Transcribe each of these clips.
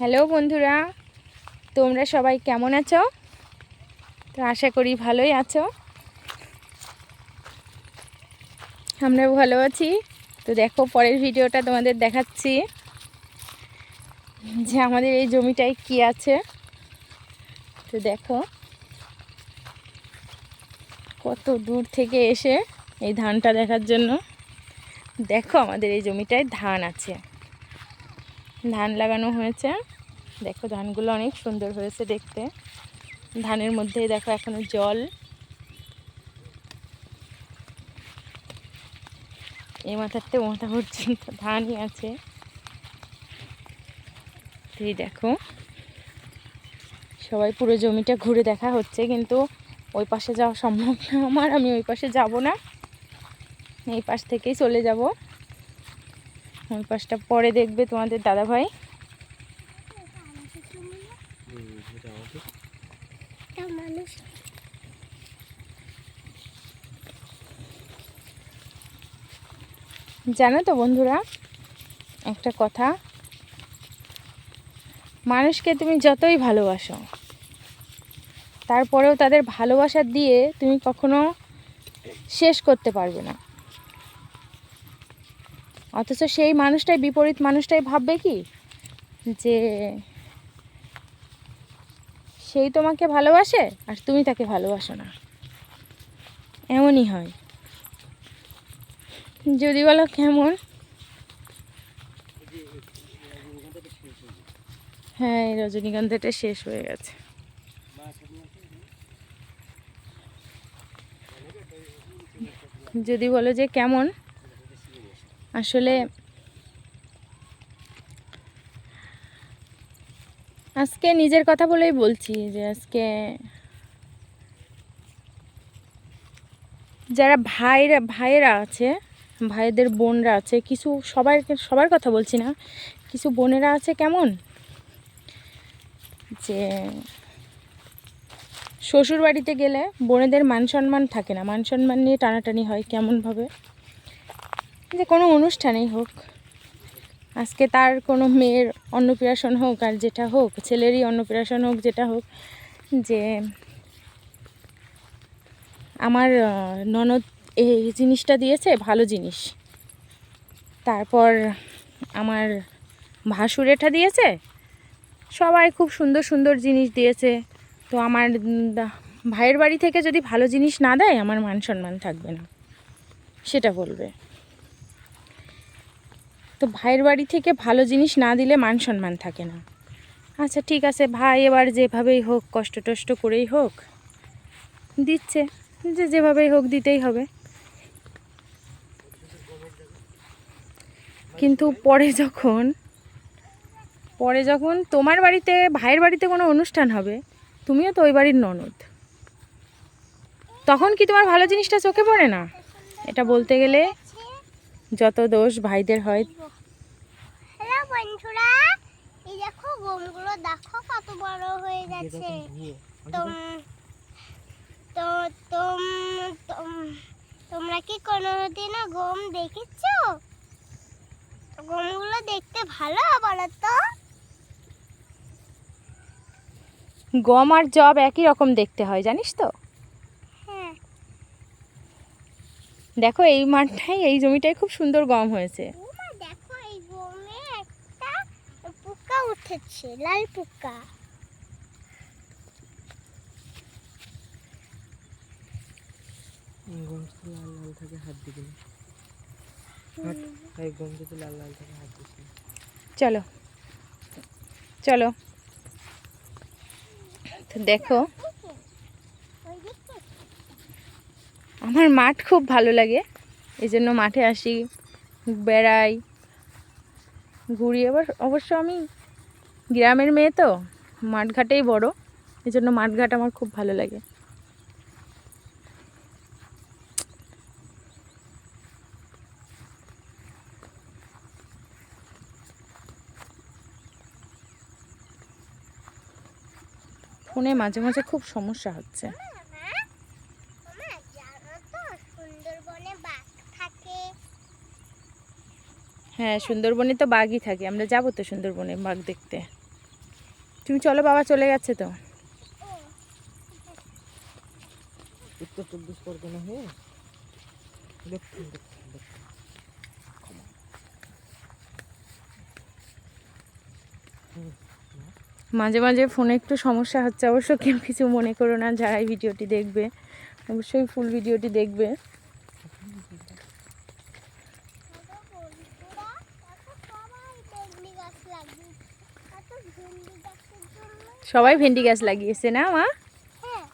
Hello বন্ধুরা, তোমরা সবাই কেমন আছো? তো আশা করি ভালোই আছো। আমরা ভালো আছি। তো দেখো, পরের ভিডিওটা তোমাদের দেখাচ্ছি যে আমাদের এই জমিটায় কি আছে। তো দেখো, কত দূর থেকে এসে এই ধানটা দেখার জন্য। দেখো আমাদের এই জমিটায় ধান আছে। ধান লাগানো হয়েছে। দেখো ধানগুলো অনেক সুন্দর হয়েছে দেখতে। ধানের মধ্যেই দেখো এখনও জল। এই মাথাতে মাথা পর্যন্ত ধানই আছে। এই দেখো। সবাই পুরো জমিটা ঘুরে দেখা হচ্ছে, কিন্তু ওই পাশে যাওয়া সম্ভব না। আমার আমি ওই পাশে যাব না। এই পাশ থেকেই চলে যাব। ওই পাশটা পরে দেখবে তোমাদের দাদাভাই। মানুষ জানো তো বন্ধুরা, একটা কথা। মানুষকে তুমি যতই ভালোবাসো, তারপরেও তাদের ভালোবাসা দিয়ে তুমি কখনো শেষ করতে পারবে না। অথচ সেই মানুষটাই বিপরীত মানুষটাই ভাববে কি? যে সেই তোমাকে ভালোবাসে আর তুমি তাকে ভালোবাসো না। এমনই হয়। যদি বলো কেমন? হ্যাঁ এই রজনীগন্ধাটা শেষ হয়ে গেছে। যদি বলো যে কেমন? আসলে আজকে নিজের কথা বলেই বলছি যে আজকে যারা ভাইরা, ভাইয়েরা আছে, ভাইদের বোনরা আছে, কিছু সবার সবার কথা বলছি না, কিছু বোনেরা আছে কেমন? যে শ্বশুর বাড়িতে গেলে বোনেদের মান সম্মান থাকে না, মান সম্মান নিয়ে টানাটানি হয় কেমনভাবে? যে কোনো অনুষ্ঠানেই হোক। আজকে তার কোনো মেয়ের অন্নপ্রাশন হোক আর যেটা হোক, ছেলেরই অন্নপ্রাশন হোক, যেটা হোক, যে আমার ননদ এই জিনিসটা দিয়েছে, ভালো জিনিস। তারপর আমার ভাসুর এটা দিয়েছে, সবাই খুব সুন্দর সুন্দর জিনিস দিয়েছে। তো আমার ভাইয়ের বাড়ি থেকে যদি ভালো জিনিস না দেয়, আমার মান সম্মান থাকবে না। সেটা বলবে। তো ভাইয়ের বাড়ি থেকে ভালো জিনিস না দিলে মান সম্মান থাকে না। আচ্ছা ঠিক আছে, ভাই এবার যেভাবেই হোক, কষ্ট টষ্ট করেই হোক, দিচ্ছে। যে যেভাবেই হোক, দিতেই হবে। কিন্তু পরে যখন পরে যখন তোমার বাড়িতে, ভাইয়ের বাড়িতে কোনো অনুষ্ঠান হবে, তুমিও তো ওই বাড়ির ননদ। তখন কি তোমার ভালো জিনিসটা চোখে পড়ে না? এটা বলতে গেলে যত দোষ ভাইদের হয়। হ্যালো বন্ধুরা এই দেখো গমগুলো দেখো কত বড় হয়ে গেছে। তো তোম তোম- তোমরা কি কোনোদিনও গম দেখেছ? গমগুলো দেখতে ভালো বলো তো গম আর জব একই রকম দেখতে হয় জানিস তো হ্যাঁ দেখো এই মাঠটাই এই জমিটাই খুব সুন্দর গম হয়েছে। ওমা দেখো এই গমে একটা পোকা উঠেছে লাল পোকা। গমটা লাল লাল থাকে হাত দিবি এই গম যদি লাল লাল থাকে হাত দিস চলো চলো। তো দেখো ওই দেখতে আমার মাঠ খুব ভালো লাগে। এই জন্য মাঠে আসি, বেড়াই, ঘুরি। আবার অবশ্য আমি গ্রামের মেয়ে তো, মাঠঘাটেই বড়। এই জন্য মাঠঘাট আমার খুব ভালো লাগে। ফোনে মাঝে মাঝে খুব সমস্যা হচ্ছে ওমা জানো তো সুন্দরবনে বাঘ থাকে হ্যাঁ সুন্দরবনে তো বাঘই থাকে। আমরা যাব তো সুন্দরবনে বাঘ দেখতে। তুমি চলো বাবা চলে গেছে তো। উত্তর চব্বিশ পরগনা হয়ে মাঝে মাঝে ফোনে একটু সমস্যা হচ্ছে অবশ্য কেউ কিছু মনে করো না যারা এই ভিডিওটি দেখবে অবশ্যই ফুল ভিডিওটি দেখবে। সবাই ভেন্ডি গাছ লাগিয়েছে না মা? হ্যাঁ।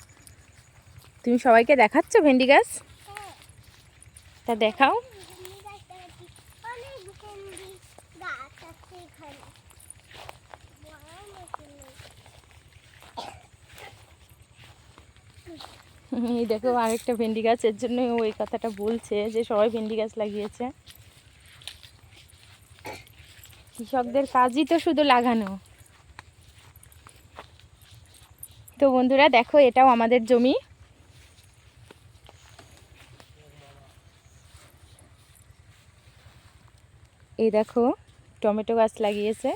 তুমি সবাইকে দেখাচ্ছ ভেন্ডি গাছ? হ্যাঁ। তা দেখাও। এই দেখো আরেকটা ভেন্ডি গাছ এর জন্য ওই কথাটা বলছে যে সবাই ভেন্ডি গাছ লাগিয়েছে। কৃষকদের কাজই তো শুধু লাগানো। তো বন্ধুরা দেখো এটাও আমাদের জমি। এই দেখো টমেটো গাছ লাগিয়েছে।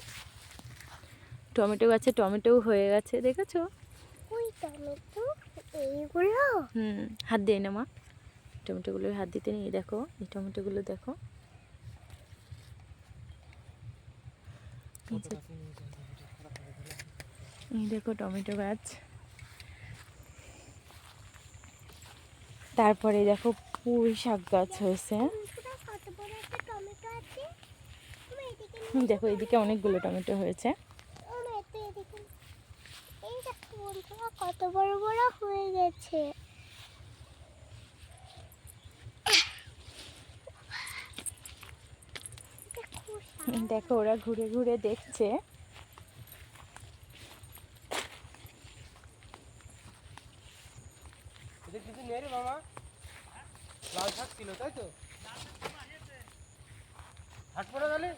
টমেটো গাছে টমেটোও হয়ে গেছে দেখেছ? টমেটো হুম হাত দিয়ে না মা। টমেটোগুলো হাত দিতে নিয়ে দেখো এই টমেটোগুলো দেখো। এই দেখো টমেটো গাছ। তারপরে দেখো পুঁই শাক গাছ হয়েছে। দেখো এদিকে অনেকগুলো টমেটো হয়েছে। কত বড় বড় হয়ে গেছে দেখো ওরা ঘুরে ঘুরে দেখছে এদের কিছু নেই রে মামা লাল শাক ছিল তাই তো হাট পড়ে তাহলে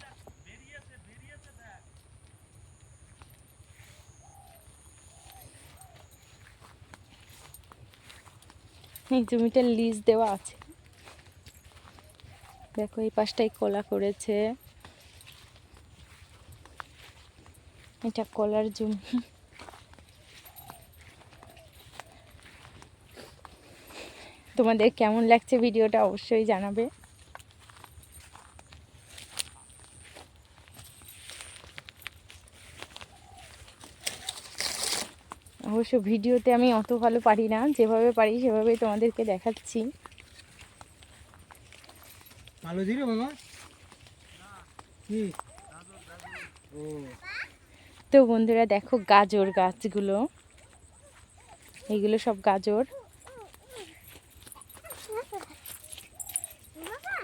এই জমিটা লিজ দেওয়া আছে। দেখো, এই পাশটাই কলা করেছে এটা কলার জমি। তোমাদের কেমন লাগছে ভিডিওটা অবশ্যই জানাবে। অবশ্য ভিডিওতে আমি অত ভালো পারি না যেভাবে পারি সেভাবেই তোমাদেরকে দেখাচ্ছি। আলু দিলে মামা। কি? ও। তো বন্ধুরা দেখো গাজর গাছগুলো। এগুলো সব গাজর। বাবা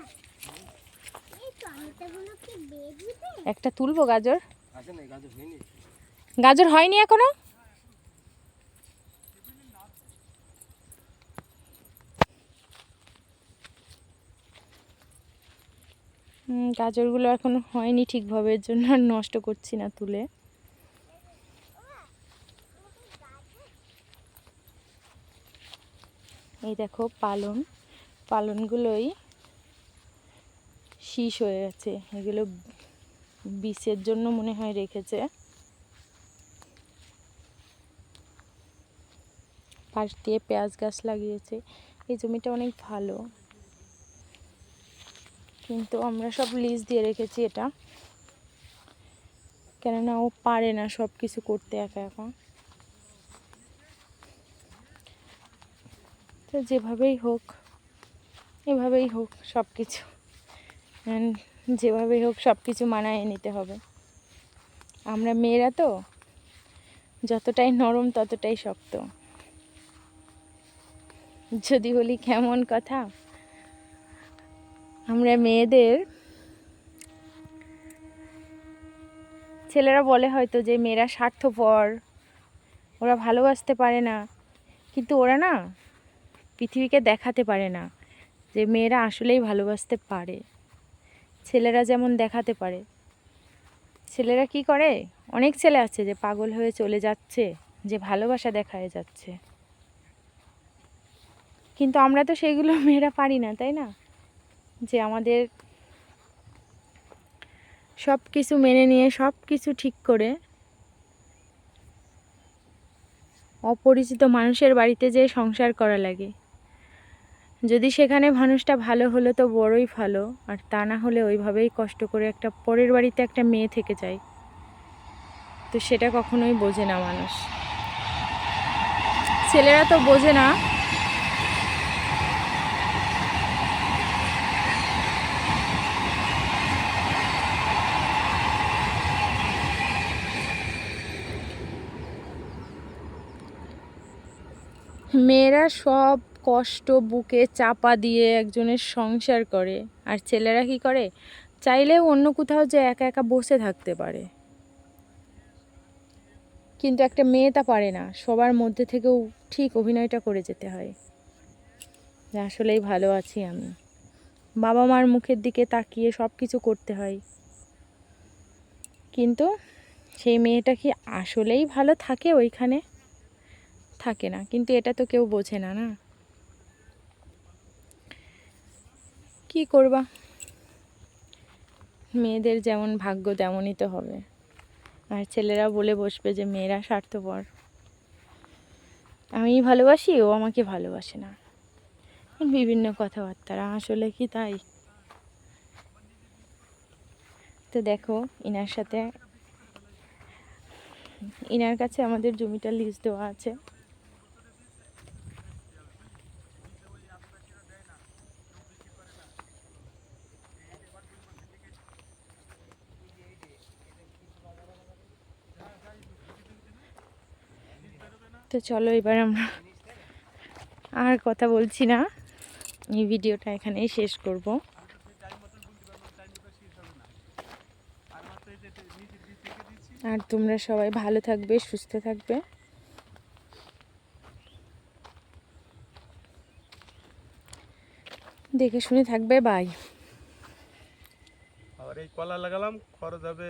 এই টমেটোগুলো কি বেচবে একটা তুলবো গাজর? গাজর হয়নি। গাজর হয়নি এখনও? গাজরগুলো এখনও হয়নি ঠিকভাবে, এর জন্য আর নষ্ট করছি না তুলে। এই দেখো পালন, পালনগুলোই শীষ হয়ে গেছে। এগুলো বিষের জন্য মনে হয় রেখেছে। পাশ দিয়ে পেঁয়াজ গাছ লাগিয়েছে। এই জমিটা অনেক ভালো। কিন্তু আমরা সব লিজ দিয়ে রেখেছি এটা। কেননা ও পারে না সব কিছু করতে একা একা। তো যেভাবেই হোক, এভাবেই হোক সব কিছু যেভাবেই হোক সব কিছু মানায় নিতে হবে। আমরা মেয়েরা তো, যতটাই নরম ততটাই শক্ত। যদি বলি কেমন কথা? আমরা মেয়েদের, ছেলেরা বলে হয়তো যে মেয়েরা স্বার্থপর, ওরা ভালোবাসতে পারে না। কিন্তু ওরা না পৃথিবীকে দেখাতে পারে না যে মেয়েরা আসলেই ভালোবাসতে পারে। ছেলেরা যেমন দেখাতে পারে। ছেলেরা কি করে? অনেক ছেলে আছে যে পাগল হয়ে চলে যাচ্ছে, যে ভালোবাসা দেখায় যাচ্ছে। কিন্তু আমরা তো সেগুলো মেয়েরা পারি না, তাই না? যে আমাদের সব কিছু মেনে নিয়ে, সব কিছু ঠিক করে অপরিচিত মানুষের বাড়িতে যেয়ে সংসার করা লাগে। যদি সেখানে মানুষটা ভালো হলো তো বড়ই ভালো, আর তা না হলে ওইভাবেই কষ্ট করে একটা পরের বাড়িতে একটা মেয়ে থেকে যায়। তো সেটা কখনোই বোঝে না মানুষ। ছেলেরা তো বোঝে না মেয়েরা সব কষ্ট বুকে চাপা দিয়ে একজনের সংসার করে। আর ছেলেরা কি করে? চাইলেও অন্য কোথাও যে একা একা বসে থাকতে পারে। কিন্তু একটা মেয়ে তা পারে না। সবার মধ্যে থেকেও ঠিক অভিনয়টা করে যেতে হয়। আসলেই ভালো আছি আমি। বাবা মার মুখের দিকে তাকিয়ে সব কিছু করতে হয়। কিন্তু সেই মেয়েটা কি আসলেই ভালো থাকে ওইখানে? থাকে না, কিন্তু এটা তো কেউ বোঝে না না? কি করবা? মেয়েদের যেমন ভাগ্য তেমনই তো হবে। আর ছেলেরা বলে বসবে যে মেয়েরা স্বার্থপর। আমি ভালোবাসি, ও আমাকে ভালোবাসে না। বিভিন্ন কথাবার্তা আসলে কি তাই? তো দেখো, ইনার সাথে, ইনার কাছে আমাদের জমিটা লিজ দেওয়া আছে। তো চলো এবার আমরা আর কথা বলছি না। এই ভিডিওটা এখানেই শেষ করব। আর তোমরা সবাই ভালো থাকবে, সুস্থ থাকবে। দেখে শুনে থাকবে বাই আবার এই কলা লাগালাম, খরচ হবে